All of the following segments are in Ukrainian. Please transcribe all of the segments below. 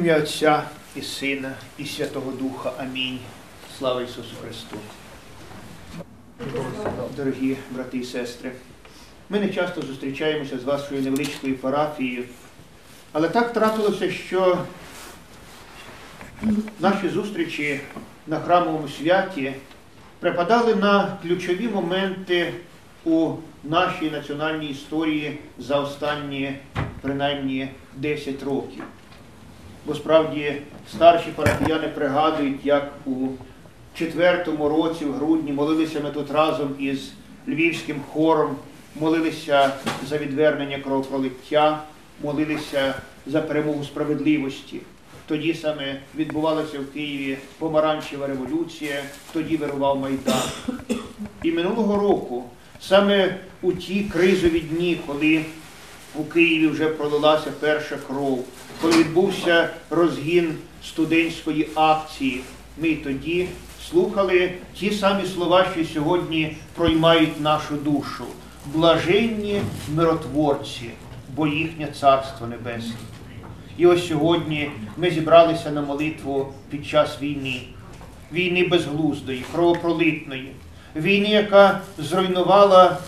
ім'я Отця і Сина, і Святого Духа. Амінь. Слава Ісусу Христу. Дорогі брати і сестри, ми не часто зустрічаємося з вашою невеличкою парафією, але так трапилося, що наші зустрічі на храмовому святі припадали на ключові моменти у нашій національній історії за останні принаймні 10 років. Бо справді старші парафіяни пригадують, як у четвертому році, в грудні, молилися ми тут разом із львівським хором, молилися за відвернення кровопролиття, молилися за перемогу справедливості. Тоді саме відбувалася в Києві помаранчева революція, тоді вирував Майдан. І минулого року, саме у ті кризові дні, коли у Києві вже пролилася перша кров, коли відбувся розгін студентської акції, ми тоді слухали ті самі слова, що сьогодні проймають нашу душу. Блаженні миротворці, бо їхнє царство небесне. І ось сьогодні ми зібралися на молитву під час війни, війни безглуздої, кровопролитної, війни, яка зруйнувала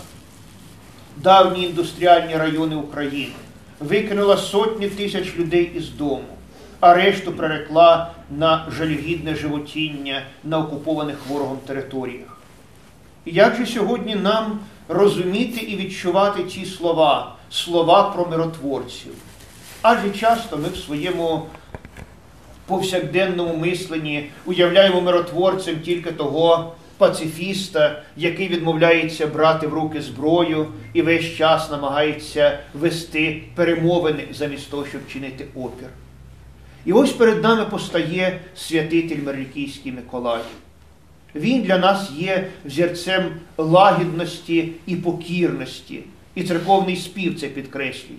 давні індустріальні райони України, викинула сотні тисяч людей із дому, а решту прирекла на жалюгідне животіння на окупованих ворогом територіях. І як же сьогодні нам розуміти і відчувати ці слова, слова про миротворців? Адже часто ми в своєму повсякденному мисленні уявляємо миротворцем тільки того пацифіста, який відмовляється брати в руки зброю і весь час намагається вести перемовини замість того, щоб чинити опір. І ось перед нами постає святитель Мерлікійський Миколай. Він для нас є взірцем лагідності і покірності, і церковний спів це підкреслює.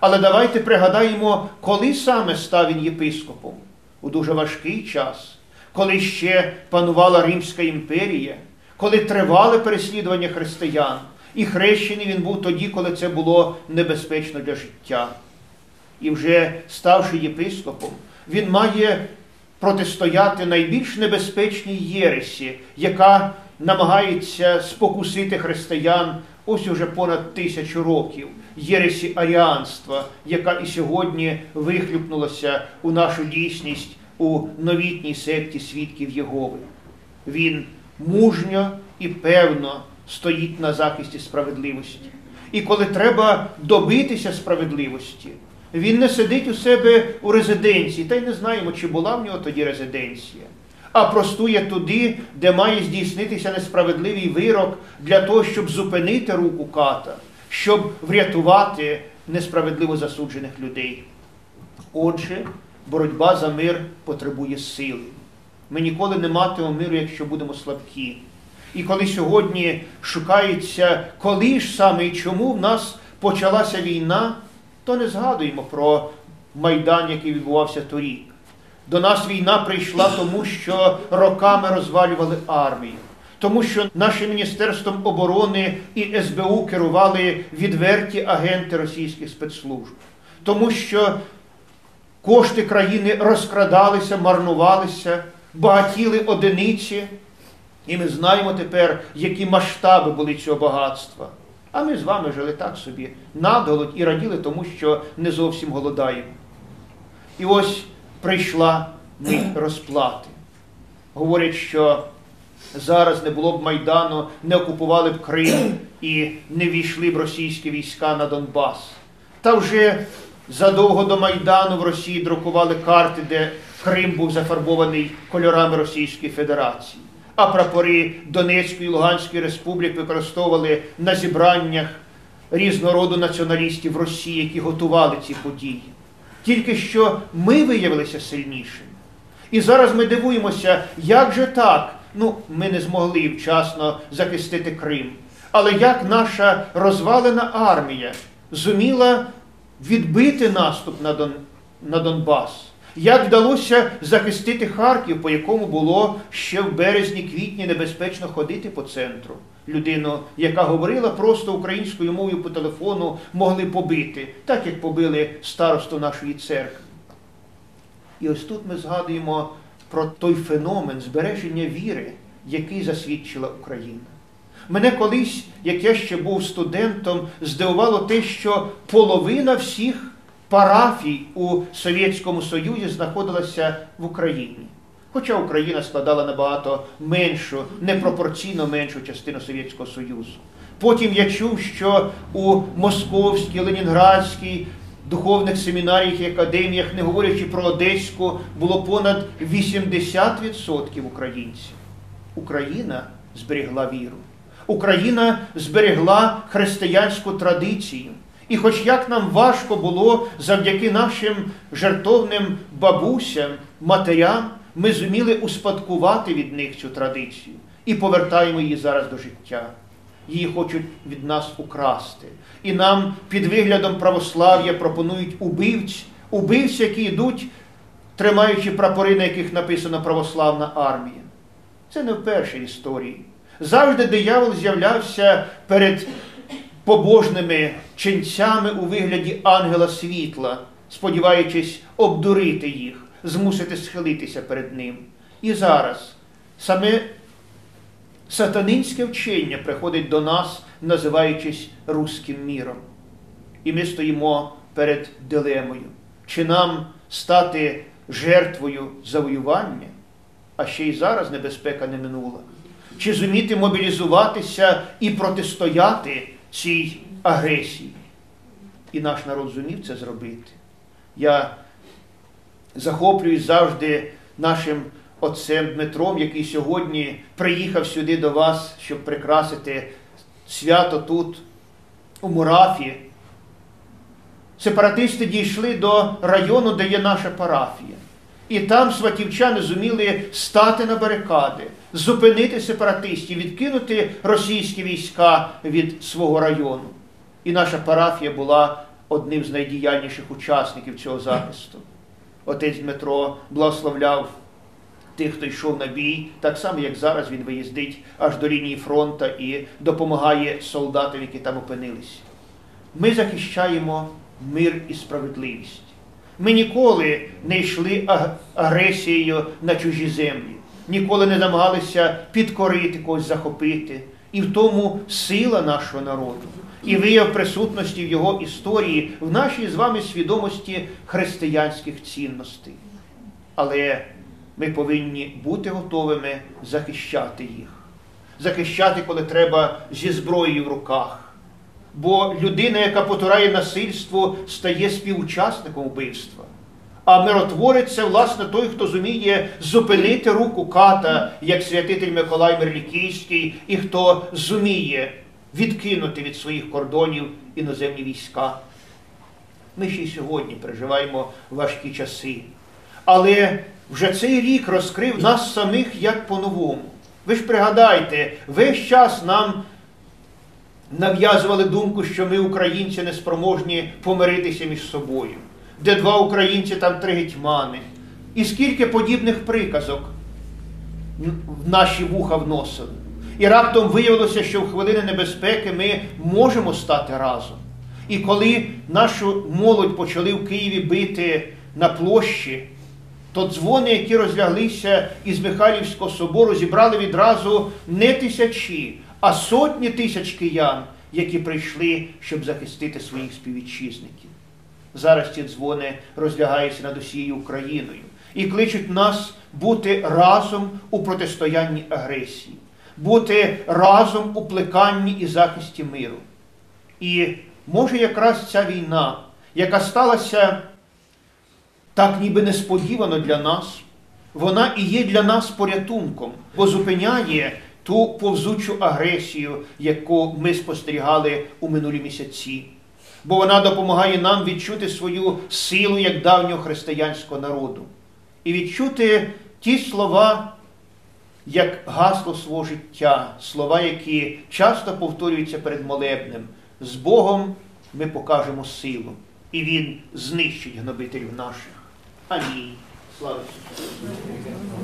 Але давайте пригадаємо, коли саме став він єпископом у дуже важкий час, коли ще панувала Римська імперія, коли тривали переслідування християн, і хрещений він був тоді, коли це було небезпечно для життя. І вже ставши єпископом, він має протистояти найбільш небезпечній єресі, яка намагається спокусити християн ось уже понад тисячу років єресі аріанства, яка і сьогодні вихлюпнулася у нашу дійсність у новітній секті свідків Єгови. Він мужньо і певно стоїть на захисті справедливості. І коли треба добитися справедливості, він не сидить у себе у резиденції, та й не знаємо, чи була в нього тоді резиденція, а простує туди, де має здійснитися несправедливий вирок для того, щоб зупинити руку ката, щоб врятувати несправедливо засуджених людей. Отже, боротьба за мир потребує сили. Ми ніколи не матимемо миру, якщо будемо слабкі. І коли сьогодні шукається, коли ж саме і чому в нас почалася війна, то не згадуємо про Майдан, який відбувався торік. До нас війна прийшла тому, що роками розвалювали армію, тому що нашим Міністерством оборони і СБУ керували відверті агенти російських спецслужб, тому що кошти країни розкрадалися, марнувалися, багатіли одиниці. І ми знаємо тепер, які масштаби були цього багатства. А ми з вами жили так собі, надголодь і раділи тому, що не зовсім голодаємо. І ось прийшла мить розплати. Говорять, що зараз не було б Майдану, не окупували б Крим і не війшли б російські війська на Донбас. Та вже задовго до Майдану в Росії друкували карти, де Крим був зафарбований кольорами Російської Федерації. А прапори Донецької і Луганської республік використовували на зібраннях різного націоналістів Росії, які готували ці події. Тільки що ми виявилися сильнішими. І зараз ми дивуємося, як же так? Ну, ми не змогли вчасно захистити Крим. Але як наша розвалена армія зуміла відбити наступ на, Дон... на Донбас? Як вдалося захистити Харків, по якому було ще в березні-квітні небезпечно ходити по центру? Людину, яка говорила просто українською мовою по телефону, могли побити, так як побили старосту нашої церкви. І ось тут ми згадуємо про той феномен збереження віри, який засвідчила Україна. Мене колись, як я ще був студентом, здивувало те, що половина всіх парафій у Совєтському Союзі знаходилася в Україні. Хоча Україна складала набагато меншу, непропорційно меншу частину Совєтського Союзу. Потім я чув, що у Московській, Ленінградській духовних семінаріях і академіях, не говорячи про Одеську, було понад 80% українців. Україна зберегла віру. Україна зберегла християнську традицію. І хоч як нам важко було завдяки нашим жертовним бабусям, матерям, ми зуміли успадкувати від них цю традицію і повертаємо її зараз до життя. Її хочуть від нас украсти. І нам під виглядом православ'я пропонують убивць, убивці, які йдуть, тримаючи прапори, на яких написано православна армія. Це не вперше історії. Завжди диявол з'являвся перед побожними ченцями у вигляді ангела світла, сподіваючись обдурити їх, змусити схилитися перед ним. І зараз саме сатанинське вчення приходить до нас, називаючись руським міром. І ми стоїмо перед дилемою, чи нам стати жертвою завоювання, а ще й зараз небезпека не минула, чи зуміти мобілізуватися і протистояти цій агресії. І наш народ зумів це зробити. Я захоплююсь завжди нашим отцем Дмитром, який сьогодні приїхав сюди до вас, щоб прикрасити свято тут, у Мурафі. Сепаратисти дійшли до району, де є наша парафія. І там сватівчани зуміли стати на барикади, зупинити сепаратистів, відкинути російські війська від свого району. І наша парафія була одним з найдіяльніших учасників цього захисту. Отець Дмитро благословляв тих, хто йшов на бій, так само, як зараз він виїздить аж до лінії фронту і допомагає солдатам, які там опинилися. Ми захищаємо мир і справедливість. Ми ніколи не йшли агресією на чужі землі, ніколи не намагалися підкорити когось, захопити. І в тому сила нашого народу, і вияв присутності в його історії, в нашій з вами свідомості християнських цінностей. Але ми повинні бути готовими захищати їх, захищати, коли треба зі зброєю в руках. Бо людина, яка потурає насильство, стає співучасником вбивства. А миротворець це, власне, той, хто зуміє зупинити руку ката, як святитель Миколай Мерлікійський, і хто зуміє відкинути від своїх кордонів іноземні війська. Ми ще й сьогодні переживаємо важкі часи. Але вже цей рік розкрив нас самих як по-новому. Ви ж пригадайте, весь час нам нав'язували думку, що ми, українці, не спроможні помиритися між собою. Де два українці, там три гетьмани. І скільки подібних приказок в наші вуха вносили. І раптом виявилося, що в хвилини небезпеки ми можемо стати разом. І коли нашу молодь почали в Києві бити на площі, то дзвони, які розляглися із Михайлівського собору, зібрали відразу не тисячі, а сотні тисяч киян, які прийшли, щоб захистити своїх співвітчизників. Зараз ці дзвони розлягаються над усією Україною і кличуть нас бути разом у протистоянні агресії, бути разом у плеканні і захисті миру. І може якраз ця війна, яка сталася так ніби несподівано для нас, вона і є для нас порятунком, бо зупиняє ту повзучу агресію, яку ми спостерігали у минулі місяці. Бо вона допомагає нам відчути свою силу як давнього християнського народу. І відчути ті слова, як гасло свого життя, слова, які часто повторюються перед молебнем. З Богом ми покажемо силу, і Він знищить гнобителів наших. Амінь. Слава Ісусу!